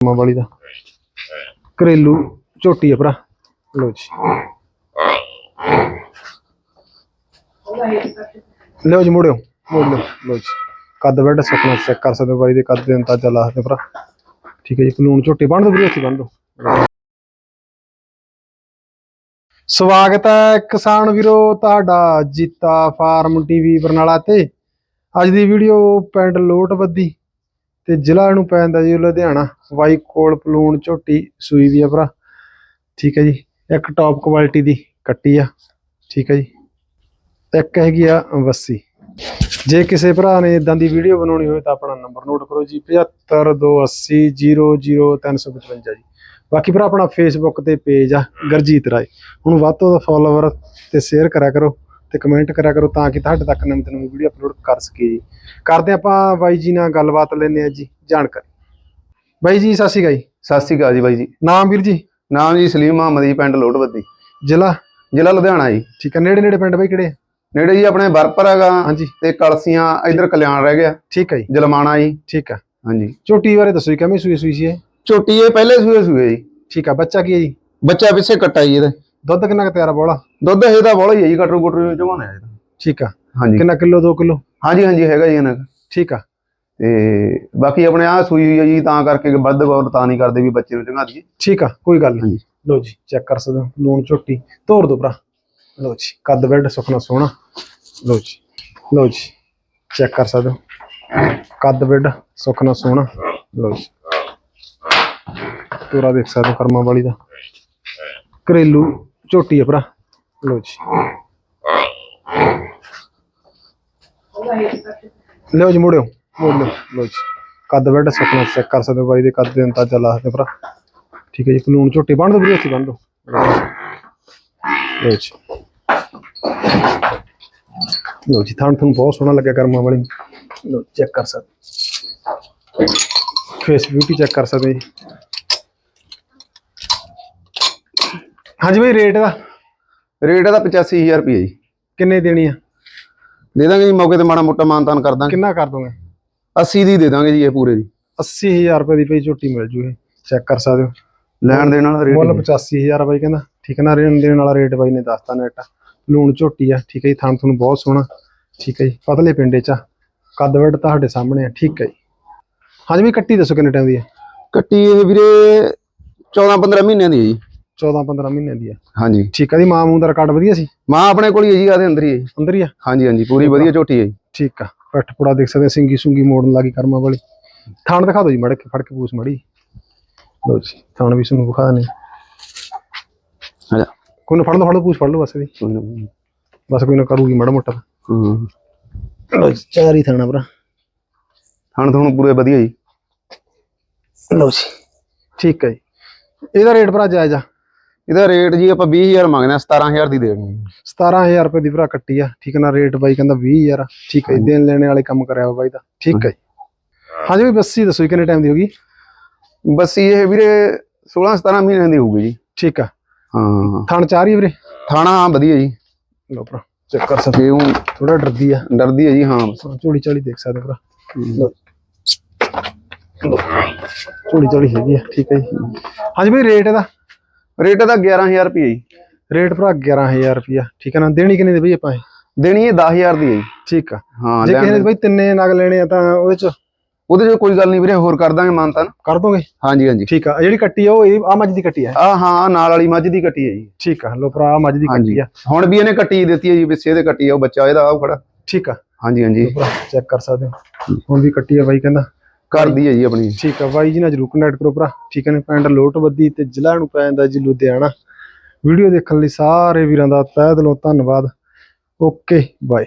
ਮਾਂ ਵਾਲੀ ਦਾ। ਘਰੇਲੂ ਝੋਟੀ ਆ ਭਰਾ। ਲੋ ਜੀ। ਲਿਓ ਜੀ, ਮੁੜਿਓ। ਮੋੜ ਲਿਓ ਲੋ ਜੀ। ਕੱਦ ਬੈਡ ਸੁਪਨਾ ਚੈੱਕ ਕਰ ਸਕਦੇ ਹੋ ਬਾਈ ਦੇ ਕੱਦ ਦੇ ਅੰਦਾਜ਼ਾ ਲਾ ਸਕਦੇ ਭਰਾ। ਠੀਕ ਹੈ ਜੀ, ਕਾਨੂੰਨ ਝੋਟੀ ਬੰਨ ਦੋ ਵੀਰੇ ਇੱਥੇ ਬੰਨ ਦੋ ਸਵਾਗਤ ਹੈ ਕਿਸਾਨ ਵੀਰੋ, ਤੁਹਾਡਾ ਜੀਤਾ ਫਾਰਮ ਟੀਵੀ ਬਰਨਾਲਾ ਤੇ। ਅੱਜ ਦੀ ਵੀਡੀਓ ਪਿੰਡ ਲੋਟਬੱਦੀ ਤੇ ਜ਼ਿਲ੍ਹਾ ਨੂੰ ਪੈ ਜਾਂਦਾ ਜੀ ਲੁਧਿਆਣਾ, ਵਾਈ ਕੋਲ ਪਲੂਣ ਝੋਟੀ ਸੂਈ ਵੀ ਆ ਭਰਾ। ਠੀਕ ਹੈ ਜੀ, ਇੱਕ ਟੌਪ ਕੁਆਲਿਟੀ ਦੀ ਕੱਟੀ ਆ। ਠੀਕ ਹੈ ਜੀ, ਇੱਕ ਹੈਗੀ ਆ ਵੱਸੀ। ਜੇ ਕਿਸੇ ਭਰਾ ਨੇ ਇਦਾਂ ਦੀ ਵੀਡੀਓ ਬਣਾਉਣੀ ਹੋਵੇ ਤਾਂ ਆਪਣਾ ਨੰਬਰ ਨੋਟ ਕਰੋ ਜੀ 7528000355 ਜੀ। ਬਾਕੀ ਭਰਾ ਆਪਣਾ ਫੇਸਬੁੱਕ ਤੇ ਪੇਜ ਆ, ਗਰਜੀਤ ਰਾਏ। ਹੁਣ ਵੱਧ ਤੋਂ ਵੱਧ ਫੋਲੋਵਰ ਤੇ ਸ਼ੇਅਰ ਕਰਿਆ ਕਰੋ। ਤੇ ਕਮੈਂਟ ਕਰਿਆ ਕਰੋ ਤਾਂ ਕਿ ਤੁਹਾਡੇ ਤੱਕ ਨਵੀਂ ਤੋਂ ਨਵੀਂ ਵੀਡੀਓ ਅਪਲੋਡ ਕਰ ਸਕੀਏ ਜੀ। ਕਰਦੇ ਆਪਾਂ ਬਾਈ ਜੀ ਨਾਲ ਗੱਲਬਾਤ ਲੈਂਦੇ ਆ ਜੀ ਜਾਣਕਾਰੀ। ਬਾਈ ਜੀ ਸਤਿ ਸ਼੍ਰੀ ਅਕਾਲ ਜੀ। ਸਤਿ ਸ਼੍ਰੀ ਅਕਾਲ ਜੀ ਬਾਈ ਜੀ। ਨਾਮ ਵੀਰ ਜੀ? ਨਾਮ ਜੀ ਸਲੀਮ ਮੁਹੰਮਦ ਜੀ ਪਿੰਡ ਲੋਟਵੱਦੀ ਜ਼ਿਲ੍ਹਾ? ਜ਼ਿਲ੍ਹਾ ਲੁਧਿਆਣਾ ਜੀ। ਠੀਕ ਹੈ ਨੇੜੇ ਨੇੜੇ ਪਿੰਡ ਬਾਈ ਕਿਹੜੇ ਆ? ਨੇੜੇ ਜੀ ਆਪਣੇ ਬਰਪਰ ਹੈਗਾ ਹਾਂਜੀ। ਤੇ ਕਲਸੀਆਂ ਇਧਰ ਕਲਿਆਣ ਰਹਿ ਗਿਆ। ਠੀਕ ਹੈ ਜੀ। ਜਲਮਾਣਾ ਜੀ। ਠੀਕ ਆ ਹਾਂਜੀ। ਝੋਟੀ ਬਾਰੇ ਦੱਸੋ ਜੀ ਕਿਵੇਂ ਸੂਈ ਸੂਈ ਸੀ ਇਹ? ਝੋਟੀ ਇਹ ਪਹਿਲੇ ਸੂਏ ਸੂਏ ਜੀ। ਠੀਕ ਆ ਬੱਚਾ ਕੀ ਹੈ ਜੀ? ਬੱਚਾ ਪਿੱਛੇ ਕੱਟਾ ਜੀ ਇਹਦਾ। ਦੁੱਧ ਕਿੰਨਾ ਕੁ ਤਿਆਰ ਆ ਬੋਲਾ? ਦੁੱਧ ਇਹਦਾ ਬੋਲਾ ਹੀ ਹੈ ਜੀ ਕਟਰੂ ਕਟਰੂ ਚਵਾਉਣਾ ਹੈ ਇਹਦਾ ਠੀਕ ਆ। ਹਾਂਜੀ। ਕਿੰਨਾ ਕਿਲੋ 2 ਕਿਲੋ? ਹਾਂਜੀ ਹਾਂਜੀ ਹੈਗਾ ਜੀ ਇਹਨਾਂ ਕੋਲ। ਠੀਕ ਆ। ਤੇ ਬਾਕੀ ਆਪਣੇ ਆ ਸੂਈ ਹੋਈ ਹੈ ਜੀ ਤਾਂ ਕਰਕੇ ਵੱਧ ਗੌਰ ਤਾਂ ਨਹੀਂ ਕਰਦੇ ਵੀ ਬੱਚੇ ਨੂੰ ਚੰਗਾ ਦਈਏ। ਠੀਕ ਆ ਕੋਈ ਗੱਲ ਨਹੀਂ। ਲੋ ਜੀ ਚੈੱਕ ਕਰ ਸਕਦੇ ਹੋ ਲੂਣ ਝੋਟੀ ਤੋੜ ਦੋ ਭਰਾ। ਲੋ ਜੀ ਕੱਦ ਬੈਡ ਸੁਖਣਾ ਸੋਹਣਾ। ਲੋ ਜੀ ਲੋ ਜੀ ਚੈੱਕ ਕਰ ਸਕਦੇ ਹੋ। ਕੱਦ ਬੈਡ ਸੁਖਣਾ ਸੋਹਣਾ। ਲੋ ਜੀ। ਤੋਰਾ ਦੇਖ ਸਕਦੇ ਹੋ ਕਰਮਾਂ ਵਾਲੀ ਦਾ। ਘਰੇਲੂ ਝੋਟੀ ਆ ਭਰਾ। ਲੋ ਜੀ। ਲਿਓ ਜੀ, ਮੁੜਿਓ। ਮੋੜ ਲਿਓ ਲੋ ਜੀ। ਕੱਦ ਬੈਡ ਸੁਖਣਾ ਚੈੱਕ ਕਰ ਸਕਦੇ ਹੋ ਬਾਈ ਦੇ, ਕੱਦ ਦੇ ਅੰਦਾਜ਼ਾ ਲਾ ਸਕਦੇ ਭਰਾ। ਠੀਕ ਹੈ ਜੀ ਕਾਨੂੰਨ ਝੋਟੀ ਬੰਨ ਦੋ ਵੀਰੇ ਇੱਥੇ ਬੰਨ ਦੋ ਲੋ ਜੀ। ਲੋ ਜੀ, ਥਾਣ ਤੁਹਾਨੂੰ ਬਹੁਤ ਸੋਹਣਾ ਲੱਗਿਆ ਕਰਮਾਂ ਵਾਲੀ। ਲੋ ਚੈੱਕ ਕਰ ਸਕਦੇ ਫੇਸ ਬਿਊਟੀ ਚੈੱਕ ਕਰ ਸਕਦੇ ਜੀ। ਹਾਂਜੀ ਬਈ ਰੇਟ ਦਾ? ਰੇਟ ਇਹਦਾ 85000 ਰੁਪਏ ਜੀ। ਕਿੰਨੇ ਦੇਣੀ ਆ? ਦੇ ਦਾਂਗੇ ਜੀ ਮੌਕੇ ਤੇ ਮਾੜਾ ਮੋਟਾ ਮਾਨਤਾਨ ਕਰ ਦਾਂਗੇ। ਕਿੰਨਾ ਕਰ ਦੋਗੇ? 80 ਦੀ ਦੇ ਦਾਂਗੇ ਜੀ ਇਹ ਪੂਰੇ ਦੀ। 80000 ਰੁਪਏ ਦੀ ਪਈ ਝੋਟੀ ਮਿਲ ਜੂ ਇਹ ਚੈੱਕ ਕਰ ਸਕਦੇ ਹੋ। ਲੈਣ ਦੇਣ ਵਾਲਾ ਮੁੱਲ ਰੇਟ 85000 ਬਾਈ ਕਹਿੰਦਾ। ਠੀਕ ਨਾ ਰੇਣ ਦੇਣ ਵਾਲਾ ਰੇਟ ਬਾਈ ਨੇ ਦੱਸਤਾ ਨੈਟ ਲੂਣ ਝੋਟੀ ਆ। ਠੀਕ ਹੈ ਜੀ ਥਣ ਤੁਹਾਨੂੰ ਬਹੁਤ ਸੋਹਣਾ। ਠੀਕ ਹੈ ਜੀ ਪਤਲੇ ਪਿੰਡੇ ਚ। ਕੱਦ ਵੱਡ ਤੁਹਾਡੇ ਸਾਹਮਣੇ ਆ। ਠੀਕ ਹੈ ਜੀ। ਹਾਂਜੀ ਵੀ ਕੱਟੀ ਦੱਸੋ ਕਿੰਨੇ ਟਾਈਮ ਦੀ ਹੈ ਕੱਟੀ ਇਹ ਵੀਰੇ 14 15 ਮਹੀਨਿਆਂ ਦੀ ਹੈ ਜੀ। 14 15 ਮਹੀਨੇ ਦੀ ਆ। ਹਾਂਜੀ। ਠੀਕ ਹੈ ਜੀ ਮਾਂ ਮੂੰਹ ਦਾ ਰਿਕਾਰਡ ਵਧੀਆ ਸੀ? ਮਾਂ ਆਪਣੇ ਕੋਲ ਹੀ ਹੈ ਜੀ ਆਦੇ ਅੰਦਰ ਹੀ ਹੈ ਜੀ। ਅੰਦਰ ਹੀ ਆ? ਹਾਂਜੀ ਹਾਂਜੀ ਪੂਰੀ ਵਧੀਆ ਝੋਟੀ ਹੈ ਜੀ। ਠੀਕ ਆ ਪੱਟ ਪੁੜਾ ਦੇਖ ਸਕਦੇ ਸਿੰਗੀ ਸੁੰਗੀ ਮੋੜਨ ਲੱਗੀ ਕਰਮਾਂ ਵਾਲੀ। ਥਣ ਦਿਖਾ ਦਿਓ ਜੀ ਮੜ ਕੇ ਫੜ ਕੇ ਪੂਛ ਮੜੀ ਲਓ ਜੀ। ਥਣ ਵੀ ਤੁਹਾਨੂੰ ਵਿਖਾ ਨੇ ਹਾਂ। ਕੋਈ ਨਾ ਫੜ ਲਓ ਫੜ ਲਓ ਪੂਛ ਫੜ ਲਓ ਬਸ ਇਹਦੀ। ਬਸ ਕੋਈ ਨਾ ਕਰੂਗੀ ਮੜਾ ਮੋਟਾ। ਹੂੰ। ਲਓ ਜੀ ਚਾਰ ਹੀ ਥਾਣਾ ਭਰਾ। ਹਣ ਤੁਹਾਨੂੰ ਪੂਰੇ ਵਧੀਆ ਜੀ। ਲਓ ਜੀ। ਠੀਕ ਹੈ ਜੀ। ਇਹਦਾ ਰੇਟ ਭਰਾ ਜਾਇਜ਼ ਆ। ਇਹਦਾ ਰੇਟ ਜੀ ਆਪਾਂ 20000 ਮੰਗਦੇ ਆ 17000 ਦੀ ਦੇਣੀ ਹੈ। 17000 ਰੁਪਏ ਦੀ ਭਰਾ ਕੱਟੀ ਆ। ਠੀਕ ਹੈ ਨਾ ਰੇਟ ਬਾਈ ਕਹਿੰਦਾ 20000 ਆ। ਠੀਕ ਹੈ ਜੀ, ਦੇਣ ਲੈਣੇ ਵਾਲੇ ਕੰਮ ਕਰਿਆ ਬਾਈ ਦਾ। ਠੀਕ ਹੈ ਜੀ। ਹਾਂਜੀ ਵੀ ਬੱਸੀ ਦੱਸੋ ਕਿੰਨੇ ਟਾਈਮ ਦੀ ਹੋਗੀ ਬੱਸੀ ਇਹ ਵੀਰੇ 16 17 ਮਹੀਨਿਆਂ ਦੀ ਹੋਊਗੀ ਜੀ। ਠੀਕ ਆ। ਹਾਂ। ਥਣ ਚਾਰ ਹੀ ਆ ਵੀਰੇ? ਥਾਣਾ ਹਾਂ ਵਧੀਆ ਜੀ। ਲਓ ਭਰਾ ਚੈੱਕ ਕਰ ਸਕਦੇ ਉਹ ਥੋੜਾ ਡਰਦੀ ਆ। ਡਰਦੀ ਹੈ ਜੀ ਹਾਂ। ਝੋਲੀ ਚਾਲੀ ਦੇਖ ਸਕਦੇ ਭਰਾ। ਝੋਲੀ ਚਾਲੀ ਹੈਗੀ ਆ ਠੀਕ ਹੈ ਜੀ। ਹਾਂਜੀ ਬਈ ਰੇਟ ਇਹਦਾ? ਰੇਟ ਇਹਦਾ 11000 ਰੁਪਏ ਜੀ। ਰੇਟ ਭਰਾ 11000 ਰੁਪਿਆ ਠੀਕ ਹੈ ਨਾ? ਦੇਣੀ ਕਿੰਨੇ ਦੀ ਬਈ ਆਪਾਂ ਇਹ? ਦੇਣੀ ਇਹ 10000 ਦੀ ਹੈ ਜੀ। ਠੀਕ ਆ। ਹਾਂ ਜੇ ਕਿਸੇ ਨੇ। ਬਈ ਤਿੰਨੇ ਨਗ ਲੈਣੇ ਆ ਤਾਂ ਉਹਦੇ ਚ? ਉਹਦੇ 'ਚ ਕੋਈ ਗੱਲ ਨਹੀਂ ਵੀਰੇ ਹੋਰ ਕਰ ਦਾਂਗੇ ਮਾਨਤਾਨ। ਕਰ ਦੋਗੇ? ਹਾਂਜੀ ਹਾਂਜੀ। ਠੀਕ ਆ। ਜਿਹੜੀ ਕੱਟੀ ਆ ਉਹ ਇਹ ਆ ਮੱਝ ਦੀ ਕੱਟੀ ਆ। ਆ ਹਾਂ ਨਾਲ ਵਾਲੀ ਮੱਝ ਦੀ ਕੱਟੀ ਹੈ ਜੀ। ਠੀਕ ਆ। ਲੋ ਭਰਾ ਮੱਝ ਦੀ ਕੱਟੀ ਆ। ਹੁਣ ਵੀ ਇਹਨੇ ਕੱਟੀ ਦਿੱਤੀ ਹੈ ਜੀ ਪਿੱਛੇ ਦੇ ਕੱਟੀ ਆ ਉਹ ਬੱਚਾ ਇਹਦਾ ਆਉ ਖੜਾ। ਠੀਕ ਆ। ਹਾਂਜੀ ਹਾਂਜੀ। ਭਰਾ ਚੈੱਕ ਕਰ ਸਕਦੇ ਹੋ। ਹੁਣ ਵੀ ਕੱਟੀ ਆ ਬਾਈ ਕਹਿੰਦਾ। ਕਰਦੀ ਹੈ ਜੀ ਆਪਣੀ। ਠੀਕ ਆ, ਬਾਈ ਜੀ ਨਾਲ ਜਰੂਰ ਕੰਟੈਕਟ ਕਰੋ ਭਰਾ। ਠੀਕ ਹੈ ਨੇ, ਪਿੰਡ ਲੋਟਵੱਦੀ ਤੇ ਜ਼ਿਲ੍ਹਾ ਨੂੰ ਪੈ ਜਾਂਦਾ ਜੀ ਲੁਧਿਆਣਾ। ਵੀਡੀਓ ਦੇਖਣ ਲਈ ਸਾਰੇ ਵੀਰਾਂ ਦਾ ਤਹਿ ਦਿਲੋਂ ਧੰਨਵਾਦ। Okay, bye.